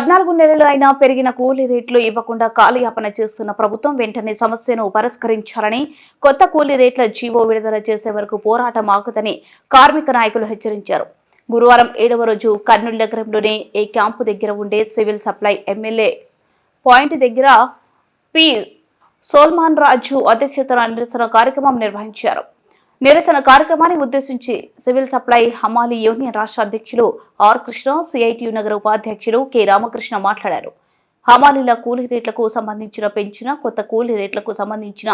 పద్నాలుగు నెలలు అయినా పెరిగిన కూలీ రేట్లు ఇవ్వకుండా కాలయాపన చేస్తున్న ప్రభుత్వం వెంటనే సమస్యను పరిష్కరించాలని కొత్త కూలీ రేట్ల జీవో విడుదల చేసే వరకు పోరాటం ఆగుదని కార్మిక నాయకులు హెచ్చరించారు. గురువారం ఏడవ రోజు కర్నూలు నగరంలోని ఈ క్యాంపు దగ్గర ఉండే సివిల్ సప్లై ఎమ్మెల్యే పాయింట్ దగ్గర పి. సోల్మాన్ రాజు అధ్యక్షతన నిరసన కార్యక్రమం నిర్వహించారు. నిరసన కార్యక్రమాన్ని ఉద్దేశించి సివిల్ సప్లై హమాలి యూనియన్ రాష్ట్ర అధ్యక్షులు ఆర్ కృష్ణ సిఐటియు నగర ఉపాధ్యక్షులు కె రామకృష్ణ మాట్లాడారు. హమాలీల కూలీ రేట్లకు సంబంధించిన పెంచిన కొత్త కూలీ రేట్లకు సంబంధించిన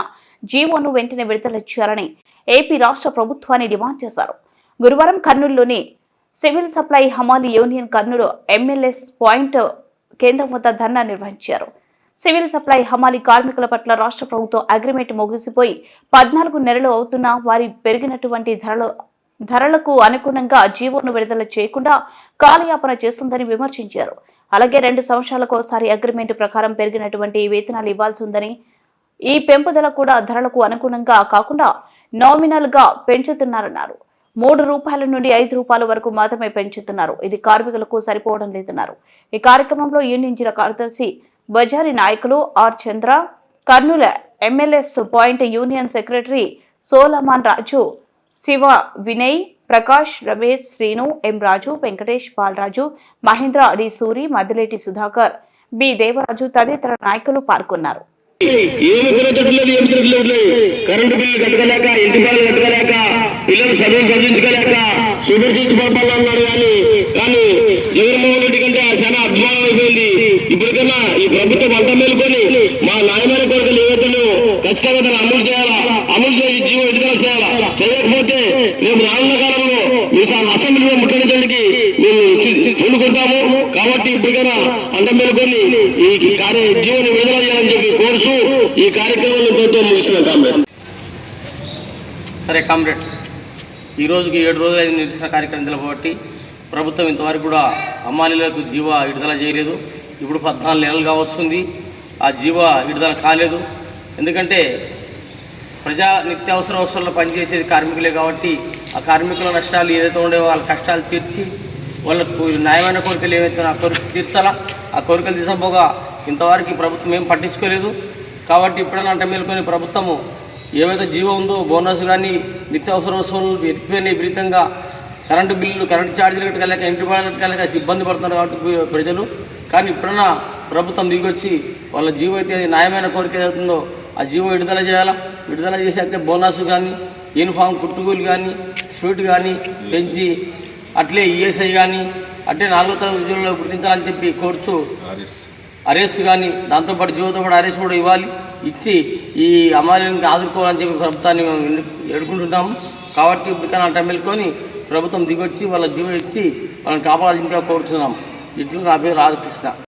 జీవోను వెంటనే విడుదల చేయాలని ఏపీ రాష్ట్ర ప్రభుత్వాన్ని డిమాండ్ చేశారు. గురువారం కర్నూలులోని సివిల్ సప్లై హమాలి యూనియన్ కర్నూలు ఎంఎల్ఎస్ పాయింట్ కేంద్రం వద్ద ధర్నా నిర్వహించారు. సివిల్ సప్లై హమాలి కార్మికుల పట్ల రాష్ట్ర ప్రభుత్వం అగ్రిమెంట్ ముగిసిపోయి పద్నాలుగు నెలలు అవుతున్నా వారి పెరిగినటువంటి ధరలు ధరలకు అనుగుణంగా జీవోను విడుదల చేయకుండా కాలయాపన చేస్తుందని విమర్శించారు. అలాగే రెండు సంవత్సరాలకు ఒకసారి అగ్రిమెంట్ ప్రకారం పెరిగినటువంటి వేతనాలు ఇవ్వాల్సి ఉందని ఈ పెంపుదల కూడా ధరలకు అనుగుణంగా కాకుండా నామినల్గా పెంచుతున్నారన్నారు. మూడు రూపాయల నుండి ఐదు రూపాయల వరకు మాత్రమే పెంచుతున్నారు. ఇది కార్మికులకు సరిపోవడం లేదన్నారు. ఈ కార్యక్రమంలో యూనియన్ జిల్లా కార్యదర్శి బజారి నాయకులు R Chandra Kurnool MLAs point union secretary Solomon Raju Siva Vinay Prakash Ramesh Srinu M Raju Venkatesh Balaraju Mahendra Adi Suri Madileti Sudhakar B Devaraju తదితర నాయకులు పాల్గొన్నారు. కరెంటు బిల్లు ఇంటి బిల్లు పిల్లలు చదువు చదివించుకోలేక షుగర్ పంపాలన్నారు కానీ కానీ జగన్మోహన్ రెడ్డి అయిపోయింది ఇప్పటికన్నా ఈ ప్రభుత్వం వంట మేలుకొని మా నాయమైన కొడుకులు ఏవైతే ఖచ్చితంగా అమలు చేయాలా? అమలు చేసి జీవో విడుదల చేయాలా? చేయకపోతే మేము రానున్న కాలంలో మీ అసెంబ్లీలో ముట్టడించడానికి మేము పూనుకుంటాము కాబట్టి ఇప్పటికైనా అంట మేలుకొని ఈ కార్య జీవోని విడుదల చేయాలని చెప్పి కోరుచు ఈ కార్యక్రమాన్ని ఇంతటితో ముగిసిన కామ్రేడ్. సరే కామ్రేడ్ ఈ రోజుకి ఏడు రోజులు నిరసన కార్యక్రమం నిలబట్టి ప్రభుత్వం ఇంతవరకు కూడా అమ్మాయిలకు జీవ విడుదల చేయలేదు. ఇప్పుడు పద్నాలుగు నెలలుగా వస్తుంది. ఆ జీవ విడుదల కాలేదు. ఎందుకంటే ప్రజా నిత్యావసర వస్తువుల్లో పనిచేసేది కార్మికులే కాబట్టి ఆ కార్మికుల నష్టాలు ఏదైతే ఉండేవో వాళ్ళ కష్టాలు తీర్చి వాళ్ళకు న్యాయమైన కోరికలు ఏవైతే ఆ కోరిక తీర్చాలా? ఆ కోరికలు తీసపోగా ఇంతవరకు ప్రభుత్వం ఏం పట్టించుకోలేదు. కాబట్టి ఇప్పుడైనా అంటే మేలుకొని ప్రభుత్వము ఏవైతే జీవో ఉందో బోనస్ కానీ నిత్యావసర వస్తువులు పెరిగిపోయిన విపరీతంగా కరెంటు బిల్లులు కరెంటు ఛార్జీలు కట్టగలేక ఇంటి బాగా కట్టగలేక ఇబ్బంది పడుతున్నారు కాబట్టి ప్రజలు. కానీ ఇప్పుడన్నా ప్రభుత్వం దిగొచ్చి వాళ్ళ జీవో అయితే న్యాయమైన కోరిక ఏదవుతుందో ఆ జీవో విడుదల చేయాలా? విడుదల చేసి అయితే బోనస్ కానీ యూనిఫామ్ కుట్టుకూలు కానీ స్వీట్ కానీ పెంచి అట్లే ఈఎస్ఐ కానీ అట్లే నాలుగో తరగతి ఉద్యోగులు గుర్తించాలని చెప్పి కోర్చు అరెస్ట్ కానీ దాంతోపాటు జీవోతో పాటు అరెస్ట్ కూడా ఇవ్వాలి. ఇచ్చి ఈ అమాల్యానికి ఆదుకోవాలని చెప్పి ప్రభుత్వాన్ని మేము ఎడుకుంటున్నాము. కాబట్టి ఇప్పటికైనా అట్ట మెల్కొని ప్రభుత్వం దిగొచ్చి వాళ్ళ జీవం ఇచ్చి వాళ్ళని కాపాడాల్సిందిగా కోరుతున్నాం ఇట్లు నా పేరు రాధాకృష్ణ.